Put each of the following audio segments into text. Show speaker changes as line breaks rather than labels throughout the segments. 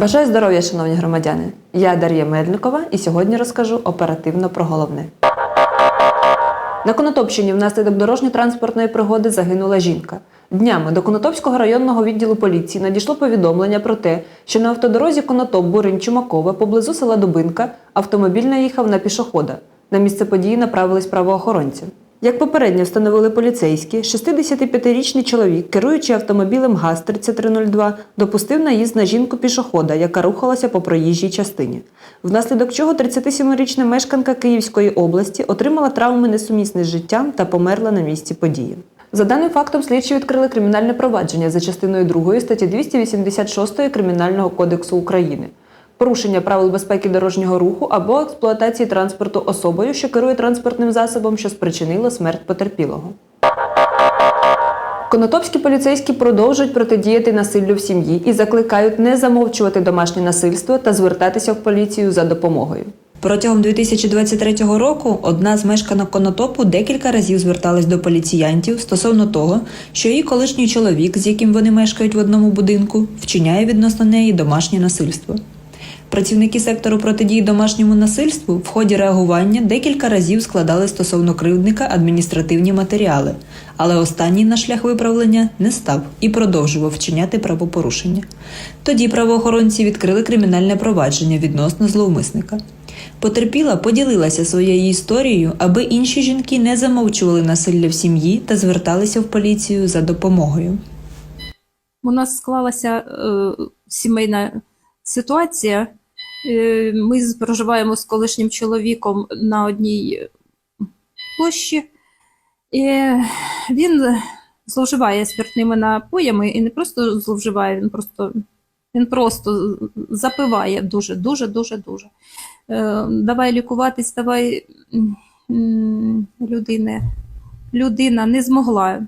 Бажаю здоров'я, шановні громадяни! Я Дар'я Мельникова і сьогодні розкажу оперативно про головне. На Конотопщині внаслідок дорожньо-транспортної пригоди загинула жінка. Днями до Конотопського районного відділу поліції надійшло повідомлення про те, що на автодорозі Конотоп Бурин Чумакове поблизу села Дубинка автомобіль наїхав на пішохода. На місце події направились правоохоронці. Як попередньо встановили поліцейські, 65-річний чоловік, керуючи автомобілем ГАЗ-3302, допустив наїзд на жінку пішохода, яка рухалася по проїжджій частині. Внаслідок чого 37-річна мешканка Київської області отримала травми несумісні з життям та померла на місці події. За даним фактом, слідчі відкрили кримінальне провадження за частиною 2 статті 286 Кримінального кодексу України. Порушення правил безпеки дорожнього руху або експлуатації транспорту особою, що керує транспортним засобом, що спричинило смерть потерпілого. Конотопські поліцейські продовжують протидіяти насиллю в сім'ї і закликають не замовчувати домашнє насильство та звертатися в поліцію за допомогою.
Протягом 2023 року одна з мешканок Конотопу декілька разів зверталась до поліціянтів стосовно того, що її колишній чоловік, з яким вони мешкають в одному будинку, вчиняє відносно неї домашнє насильство. Працівники сектору протидії домашньому насильству в ході реагування декілька разів складали стосовно кривдника адміністративні матеріали, але останній на шлях виправлення не став і продовжував вчиняти правопорушення. Тоді правоохоронці відкрили кримінальне провадження відносно зловмисника. Потерпіла поділилася своєю історією, аби інші жінки не замовчували насилля в сім'ї та зверталися в поліцію за допомогою.
У нас склалася е, сімейна ситуація. Е, ми проживаємо з колишнім чоловіком на одній площі. І він зловживає спиртними напоями і не просто зловживає, він просто, він просто запиває дуже, дуже, дуже, дуже. Е, давай лікуватись, давай людини. Людина не змогла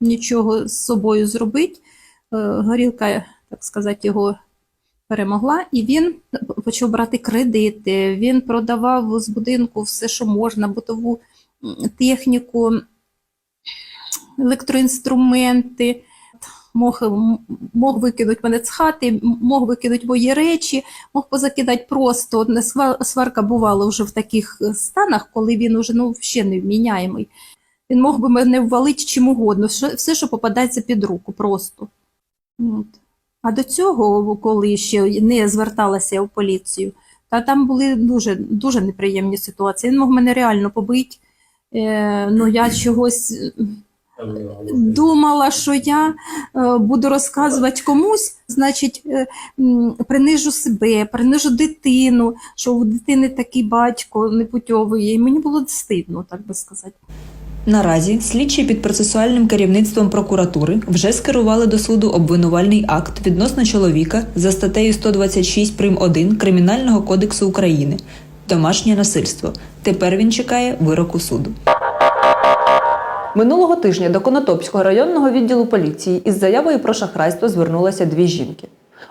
нічого з собою зробити. Е, Горілка, так сказати, його перемогла, і він почав брати кредити. Він продавав з будинку все, що можна, бутову техніку, електроінструменти. Мог, мог викинути мене з хати, мог викинути мої речі, мог позакидати просто. Одна сварка бувала вже в таких е, станах, коли він уже ну, ще невміняємий. Він мог би мене ввалити чим угодно, все, що попадається під руку, просто. От. А до цього, коли ще не зверталася в поліцію, та там були дуже, дуже неприємні ситуації. Він мог мене реально побити. Е, ну, я чогось думала, що я е, буду розказувати комусь, значить, е, принижу себе, принижу дитину, що у дитини такий батько непутьовий. І мені було стидно, так би сказати.
Наразі слідчі під процесуальним керівництвом прокуратури вже скерували до суду обвинувальний акт відносно чоловіка за статтею 126 прим. 1 Кримінального кодексу України домашнє насильство. Тепер він чекає вироку суду.
Минулого тижня до Конотопського районного відділу поліції із заявою про шахрайство звернулося дві жінки.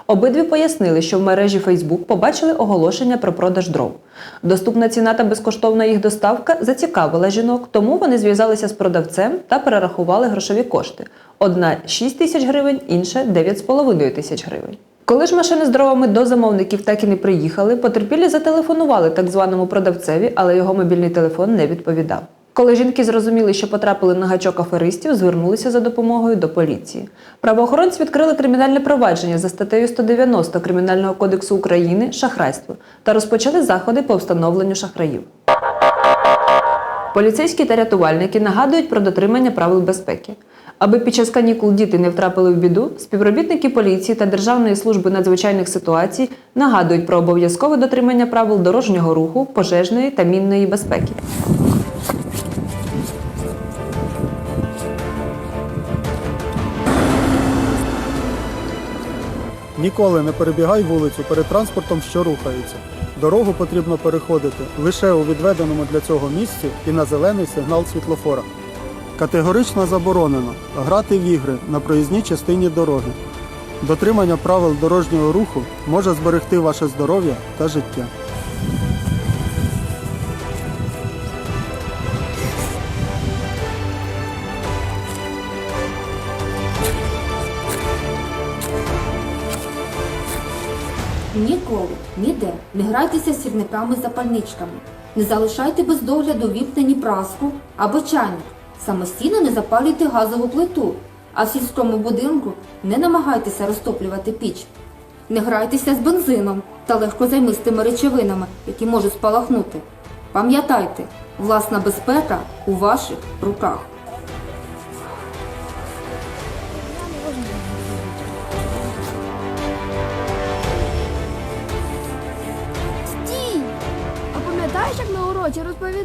Обидві пояснили, що в мережі Facebook побачили оголошення про продаж дров. Доступна ціна та безкоштовна їх доставка зацікавила жінок, тому вони зв'язалися з продавцем та перерахували грошові кошти. Одна 6 тисяч гривень, інша 9,5 тисяч гривень. Коли ж машини з дровами до замовників так і не приїхали, потерпілі зателефонували так званому продавцеві, але його мобільний телефон не відповідав. Коли жінки зрозуміли, що потрапили на гачок аферистів, звернулися за допомогою до поліції. Правоохоронці відкрили кримінальне провадження за статтею 190 Кримінального кодексу України шахрайство та розпочали заходи по встановленню шахраїв. Поліцейські та рятувальники нагадують про дотримання правил безпеки. Аби під час канікул діти не втрапили в біду, співробітники поліції та Державної служби надзвичайних ситуацій нагадують про обов'язкове дотримання правил дорожнього руху, пожежної та мінної безпеки.
Ніколи не перебігай вулицю перед транспортом, що рухається. Дорогу потрібно переходити лише у відведеному для цього місці і на зелений сигнал світлофора. Категорично заборонено грати в ігри на проїзній частині дороги. Дотримання правил дорожнього руху може зберегти ваше здоров'я та життя.
Ніколи, ніде не грайтеся з сірниками запальничками. Не залишайте без догляду вімкнені праску або чайник. Самостійно не запалюйте газову плиту, а в сільському будинку не намагайтеся розтоплювати піч. Не грайтеся з бензином та легкозаймистими речовинами, які можуть спалахнути. Пам'ятайте, власна безпека у ваших руках.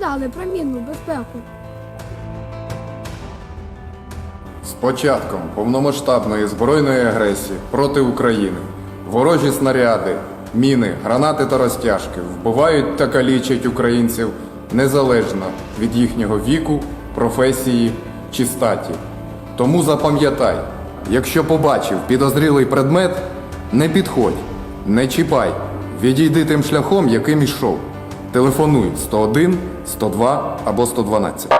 Розповідали про мінну безпеку?
З початком повномасштабної збройної агресії проти України ворожі снаряди, міни, гранати та розтяжки вбивають та калічать українців незалежно від їхнього віку, професії чи статі. Тому запам'ятай, якщо побачив підозрілий предмет, не підходь, не чіпай, відійди тим шляхом, яким ішов. Телефонуй 101, 102 або 112.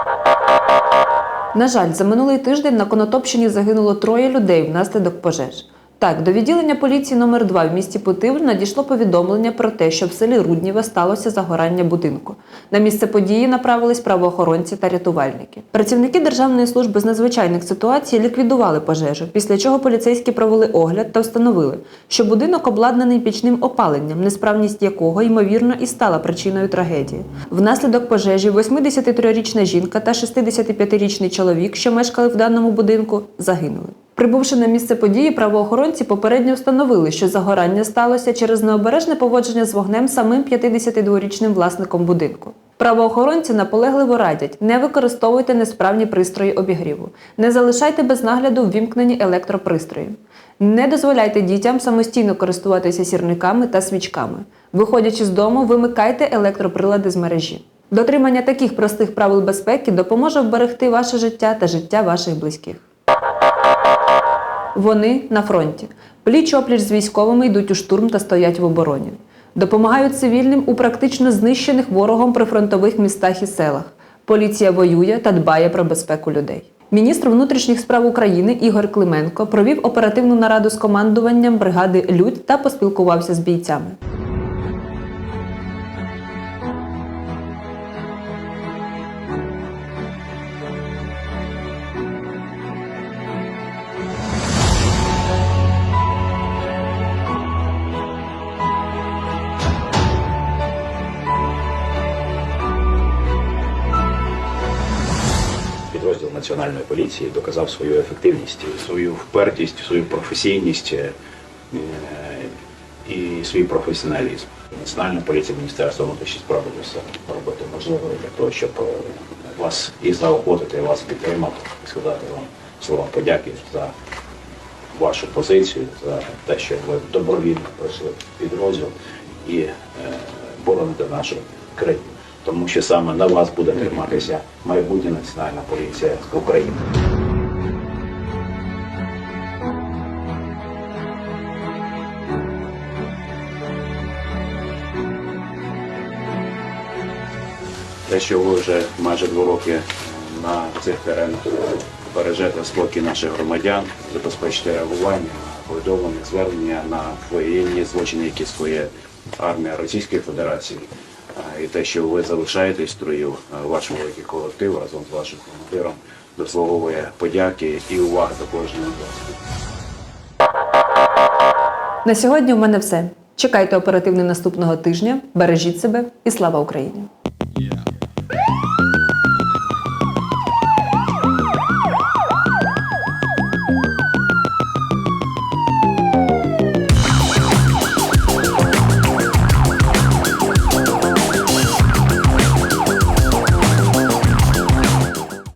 На жаль, за минулий тиждень на Конотопщині загинуло троє людей внаслідок пожеж. Так, до відділення поліції номер 2 в місті Путивль надійшло повідомлення про те, що в селі Руднєве сталося загорання будинку. На місце події направились правоохоронці та рятувальники. Працівники Державної служби з надзвичайних ситуацій ліквідували пожежу, після чого поліцейські провели огляд та встановили, що будинок обладнаний пічним опаленням, несправність якого ймовірно і стала причиною трагедії. Внаслідок пожежі 83-річна жінка та 65-річний чоловік, що мешкали в даному будинку, загинули. Прибувши на місце події, правоохоронці попередньо встановили, що загорання сталося через необережне поводження з вогнем самим 52-річним власником будинку. Правоохоронці наполегливо радять не використовуйте несправні пристрої обігріву, не залишайте без нагляду ввімкнені електропристрої, не дозволяйте дітям самостійно користуватися сірниками та свічками. Виходячи з дому, вимикайте електроприлади з мережі. Дотримання таких простих правил безпеки допоможе вберегти ваше життя та життя ваших близьких. Вони на фронті. Пліч опліч з військовими йдуть у штурм та стоять в обороні. Допомагають цивільним у практично знищених ворогом прифронтових містах і селах. Поліція воює та дбає про безпеку людей. Міністр внутрішніх справ України Ігор Клименко провів оперативну нараду з командуванням бригади Людь та поспілкувався з бійцями.
Підрозділ національної поліції доказав свою ефективність, свою впертість, свою професійність е, і свій професіоналізм. Національна поліція, Міністерство внутрішніх справ буде робити можливе для того, щоб е, вас і заохотити, вас підтримати, і сказати вам слова подяки за вашу позицію, за те, що ви добровільно пройшли підрозділ і е, бороните нашу країну. Тому що саме на вас буде триматися майбутня національна поліція України. Те, що ви вже майже два роки на цих теренах бережете спокій наших громадян, забезпечите реагування повідомлення, звернення на воєнні злочини, які скоє армія Російської Федерації. І те, що ви залишаєтесь в строю, а, ваш великий колектив разом з вашим командиром заслуговує подяки і уваги до кожного вас.
На сьогодні у мене все. Чекайте оперативний наступного тижня. Бережіть себе і слава Україні!